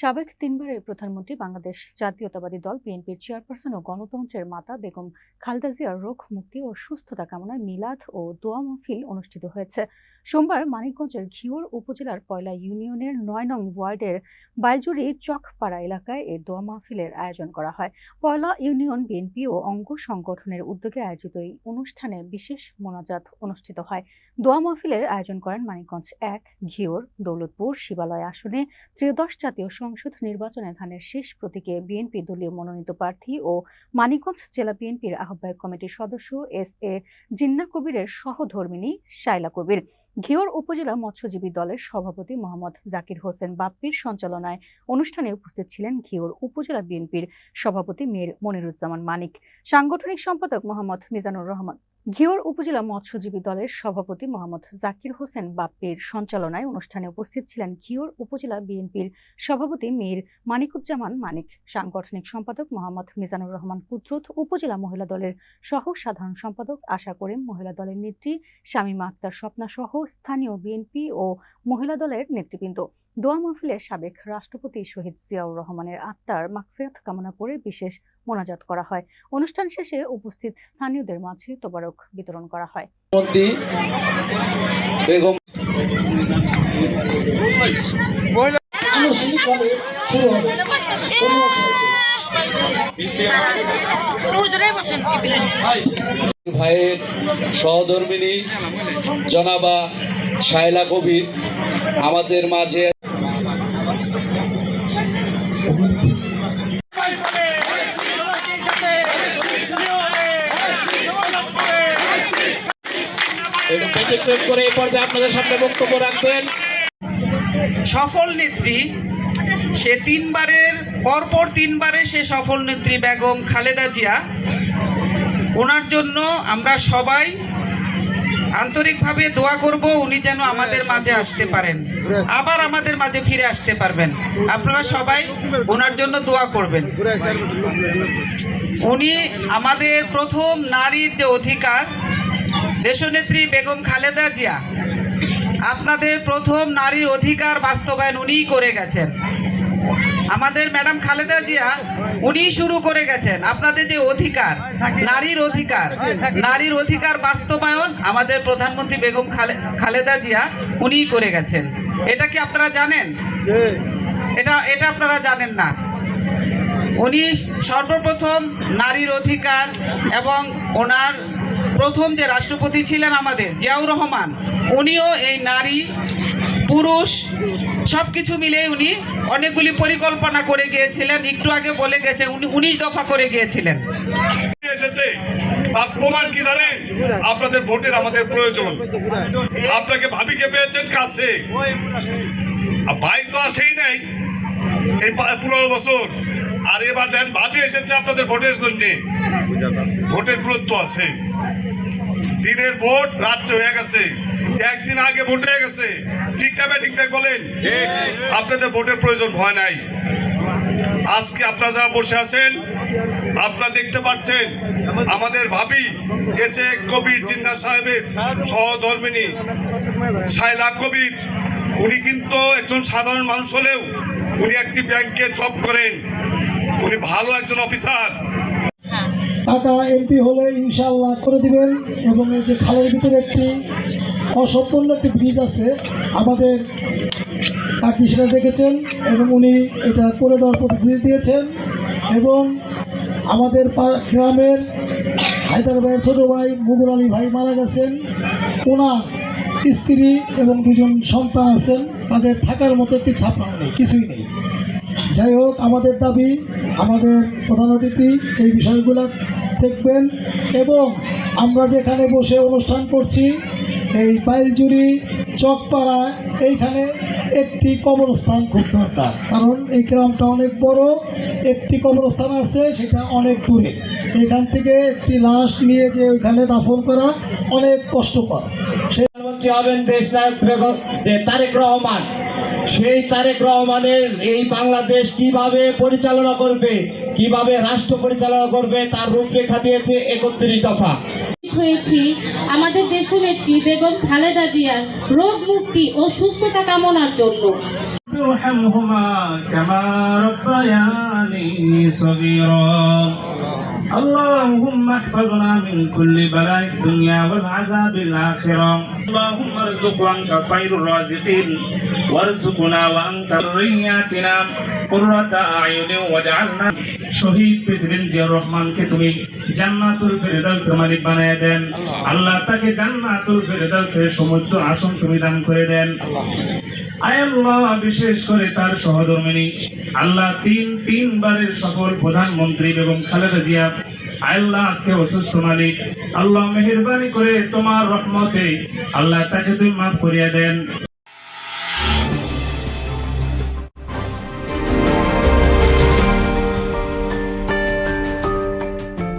সাবেক তিনবারের প্রধানমন্ত্রী বাংলাদেশ জাতীয়তাবাদী দল বিএনপির চেয়ারপারসন ও গণতন্ত্রের মাতা বেগম খালেদা জিয়ার রোগ, মুক্তি ও সুস্থতা কামনায় মিলাদ ও দোয়া মাহফিল অনুষ্ঠিত হয়েছে। সোমবার মানিকগঞ্জের ঘিওর উপজেলার পয়লা ইউনিয়নের নয় নং ওয়ার্ডের বাইজুরি চকপাড়া এলাকায় এই দোয়া মাহফিলের আয়োজন করা হয়। পয়লা ইউনিয়ন বিএনপি ও অঙ্গ সংগঠনের উদ্যোগে আয়োজিত এই অনুষ্ঠানে বিশেষ মোনাজাত অনুষ্ঠিত হয়। দোয়া মাহফিলের আয়োজন করেন মানিকগঞ্জ এক, ঘিওর, দৌলতপুর, শিবালয় আসনে ত্রয়োদশ জাতীয় সংসদ নির্বাচনে ধানের শেষ প্রতীকে বিএনপি দলীয় মনোনীত প্রার্থী ও মানিকগঞ্জ জেলা বিএনপির আহ্বায়ক কমিটির সদস্য এস এ জিন্না কবিরের সহধর্মিনী শাইলা কবির। ঘিওর উপজেলা মৎস্যজীবী দলের সভাপতি মোহাম্মদ জাকির হোসেন বাপ্পির সঞ্চালনায় অনুষ্ঠানে উপস্থিত ছিলেন ঘিওর উপজেলা বিএনপির সভাপতি মীর মনিরুজ্জামান মানিক, সাংগঠনিক সম্পাদক মোহাম্মদ মিজানুর রহমান। ঘিওর উপজেলা মৎস্যজীবী দলের সভাপতি মোহাম্মদ জাকির হোসেন বাপ্পির সঞ্চালনায় অনুষ্ঠানে উপস্থিত ছিলেন ঘিওর উপজেলা বিএনপির সভাপতি মীর মানিকুজ্জামান মানিক, সাংগঠনিক সম্পাদক মোহাম্মদ মিজানুর রহমান কুদ্রুত, উপজেলা মহিলা দলের সহ সাধারণ সম্পাদক আশা করিম, মহিলা দলের নেত্রী শামীমা আক্তার স্বপ্না সহ স্থানীয় বিএনপি ও মহিলা দলের নেতৃবৃন্দ। দোয়া মাহফিলে সাবেক রাষ্ট্রপতি শহীদ জিয়াউর রহমানের আত্মার মাগফিরাত কামনা করে বিশেষ মোনাজাত করা হয়। অনুষ্ঠান শেষে উপস্থিত স্থানীয়দের মাঝে তোবারক বিতরণ করা হয়। শুরু হবে। ভাইয়ের সহধর্মিনী জনাবা শায়লা কবির, আমাদের মাঝে ব্যতিক্রম করে এই পর্যায়ে আপনাদের সামনে বক্তব্য রাখবেন সফল নেত্রী, সে তিনবারের পরপর তিনবারে সে সফল নেত্রী বেগম খালেদা জিয়া। ওনার জন্য আমরা সবাই আন্তরিকভাবে দোয়া করব, উনি যেন আমাদের মাঝে আসতে পারেন। আবার আমাদের মাঝে ফিরে আসতে পারবেন। আপনারা সবাই ওনার জন্য দোয়া করবেন। উনি আমাদের প্রথম নারীর যে অধিকার, দেশনেত্রী বেগম খালেদা জিয়া, আপনাদের প্রথম নারীর অধিকার বাস্তবায়ন উনিই করে গেছেন। আমাদের ম্যাডাম খালেদা জিয়া উনিই শুরু করে গেছেন। আপনাদের যে অধিকার, নারীর অধিকার নারীর অধিকার বাস্তবায়ন, আমাদের প্রধানমন্ত্রী বেগম খালে, খালেদা জিয়া, উনিই করে গেছেন। এটা কি আপনারা জানেন? এটা এটা আপনারা জানেন না। উনি সর্বপ্রথম নারীর অধিকার এবং ওনার প্রথম যে রাষ্ট্রপতি ছিলেন আমাদের, জিয়াউর রহমান, উনিও এই নারী পুরুষ সব কিছু মিলে উনি অনেকগুলি পরিকল্পনা করে গিয়েছিলেন। একটু আগে বলে গেছে, উনি উনিশ দফা করে গিয়েছিলেন। এসেছে। তার প্রমাণ কি জানেন আপনাদের ভোটের আমাদের প্রয়োজন। আপনাকে ভাবিকে পেয়েছেন কাছে। ভাই তো আসেই নাই এই পনেরো বছর। আর এবার দেন, ভাবি এসেছে আপনাদের ভোটের জন্য। ভোটের গুরুত্ব আছে। দিনের ভোট রাজ্য হয়ে গেছে। একদিন আগে ভোট হয়ে গেছে। ঠিক না ঠিক বলেন। আপনাদের ভোটের প্রয়োজন হয় নাই। আজকে আপনারা যারা বসে আছেন আপনারা দেখতে পাচ্ছেন আমাদের ভাবি গেছে কবির জিন্না সাহেবের সহধর্মিনী শায়লা কবির। উনি কিন্তু একজন সাধারণ মানুষ হলেও উনি একটি ব্যাংকে জব করেন। উনি ভালো একজন অফিসার। টাকা এমপি হলে ইনশাল্লাহ করে দিবেন এবং এই যে খালের ভিতরে একটি অসম্পূর্ণ একটি ব্রিজ আছে। আমাদের কাকি সেটা দেখেছেন এবং উনি এটা করে দেওয়ার প্রতিশ্রুতি দিয়েছেন এবং আমাদের গ্রামের হায়দার ভাইয়ের ছোটো ভাই মুগুর আলী ভাই মারা গেছেন। ওনার স্ত্রী এবং দুজন সন্তান আছেন। তাদের থাকার মতো একটি ছাপড়া নেই, কিছুই নেই। যাই হোক, আমাদের দাবি, আমাদের প্রধান অতিথি এই বিষয়গুলো দেখবেন এবং আমরা যেখানে বসে অনুষ্ঠান করছি এই বাইলজুরি চকপাড়া এইখানে একটি কবরস্থান খুব দরকার। কারণ এই গ্রামটা অনেক বড়, একটি কবরস্থান আছে সেটা অনেক দূরে। এখান থেকে একটি লাশ নিয়ে যে ওইখানে দাফন করা অনেক কষ্টকর। প্রধানমন্ত্রী হবেন দেশ তারেক রহমান। সেই তারেক রহমানের এই বাংলাদেশ কীভাবে পরিচালনা করবে, কীভাবে রাষ্ট্র পরিচালনা করবে, তার রূপরেখা দিয়েছে একত্রিশ দফা। হয়েছি আমাদের দেশনেত্রী বেগম খালেদা জিয়ার রোগ মুক্তি ও সুস্থতা কামনার জন্য ارحمهما كما ربياني صغيرا اللهم احفظنا من كل بلاء الدنيا والعذاب الآخرة اللهم ارزق وانت خير الرازقين وارزقنا وانت ذرياتنا قرة أعين واجعلنا শহীদ প্রেসিডেন্ট জিয়াউর রহমানকে তুমি জান্নাতুল ফেরদাউসের মালিক বানিয়ে দেন আল্লাহ তাকে জান্নাতুল ফেরদাউসের সমুচ্চ আসন তুমি দান করে দেন আয় আল্লাহ, বিশেষ করে তার সহধর্মিনী। আল্লাহ তিন, তিনবারের সফল প্রধানমন্ত্রী এবং খালেদা জিয়া আল্লাহ, আজকে অসুস্থ মালিক। আল্লাহ মেহরবানি করে তোমার রহমতে আল্লাহ তাকে তুমি মাফ করিয়া দেন।